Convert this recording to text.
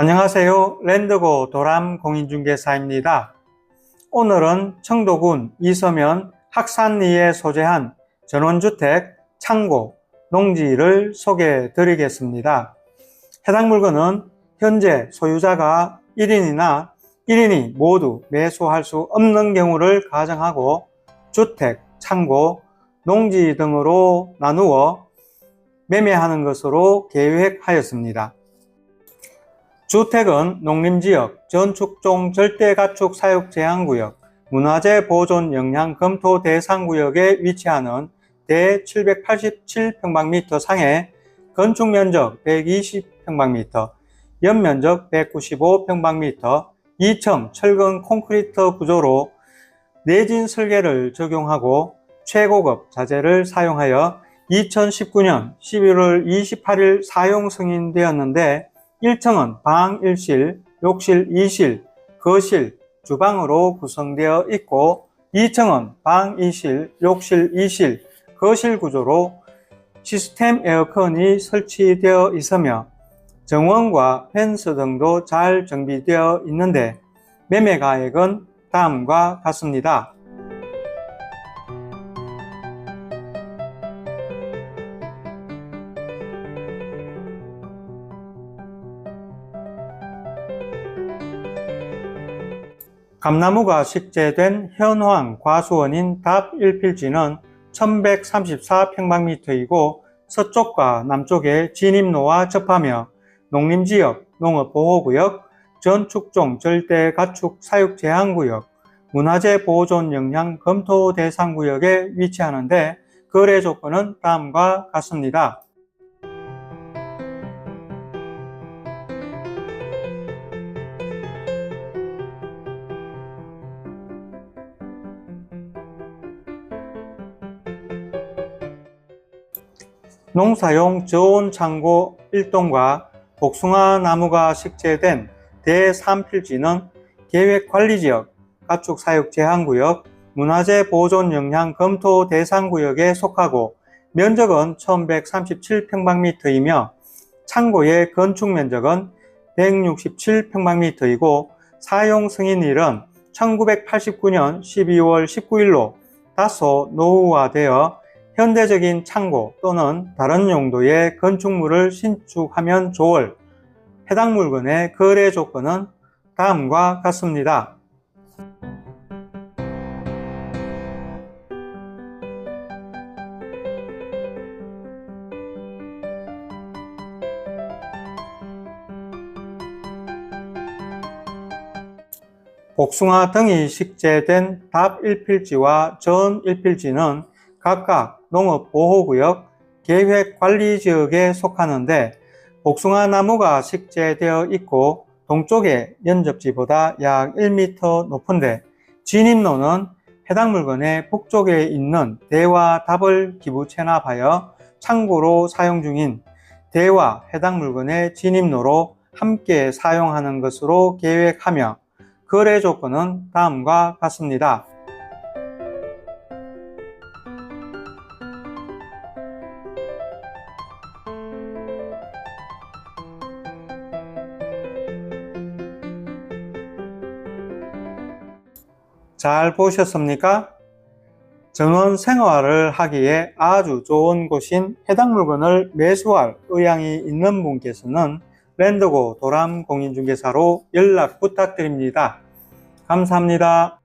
안녕하세요. 랜드고 도람 공인중개사입니다. 오늘은 청도군 이서면 학산리에 소재한 전원주택, 창고, 농지를 소개해 드리겠습니다. 해당 물건은 현재 소유자가 1인이나 1인이 모두 매수할 수 없는 경우를 가정하고 주택, 창고, 농지 등으로 나누어 매매하는 것으로 계획하였습니다. 주택은 농림지역, 전축종 절대가축 사육 제한구역, 문화재 보존 영향 검토 대상구역에 위치하는 대 787평방미터 상해 건축 면적 120평방미터, 연면적 195평방미터, 2층 철근 콘크리트 구조로 내진 설계를 적용하고 최고급 자재를 사용하여 2019년 11월 28일 사용 승인되었는데 1층은 방 1실, 욕실 2실, 거실, 주방으로 구성되어 있고 2층은 방 2실, 욕실 2실, 거실 구조로 시스템 에어컨이 설치되어 있으며 정원과 펜스 등도 잘 정비되어 있는데 매매 가액은 다음과 같습니다. 감나무가 식재된 현황 과수원인 답 1필지는 1134평방미터이고 서쪽과 남쪽에 진입로와 접하며 농림지역, 농업보호구역, 전축종 절대 가축 사육 제한구역, 문화재 보존 영향 검토 대상구역에 위치하는데 거래 조건은 다음과 같습니다. 농사용 저온 창고 1동과 복숭아 나무가 식재된 대3필지는 계획관리지역, 가축 사육 제한구역, 문화재 보존 영향 검토 대상구역에 속하고 면적은 1137평방미터이며 창고의 건축 면적은 167평방미터이고 사용 승인일은 1989년 12월 19일로 다소 노후화되어 현대적인 창고 또는 다른 용도의 건축물을 신축하면 좋을 해당 물건의 거래 조건은 다음과 같습니다. 복숭아 등이 식재된 답 1필지와 전 1필지는 각각 농업보호구역, 계획관리지역에 속하는데 복숭아 나무가 식재되어 있고 동쪽의 연접지보다 약 1m 높은데 진입로는 해당 물건의 북쪽에 있는 대와 답을 기부 체납하여 창고로 사용 중인 대와 해당 물건의 진입로로 함께 사용하는 것으로 계획하며 거래 조건은 다음과 같습니다. 잘 보셨습니까? 전원 생활을 하기에 아주 좋은 곳인 해당 물건을 매수할 의향이 있는 분께서는 랜드고 도람 공인중개사로 연락 부탁드립니다. 감사합니다.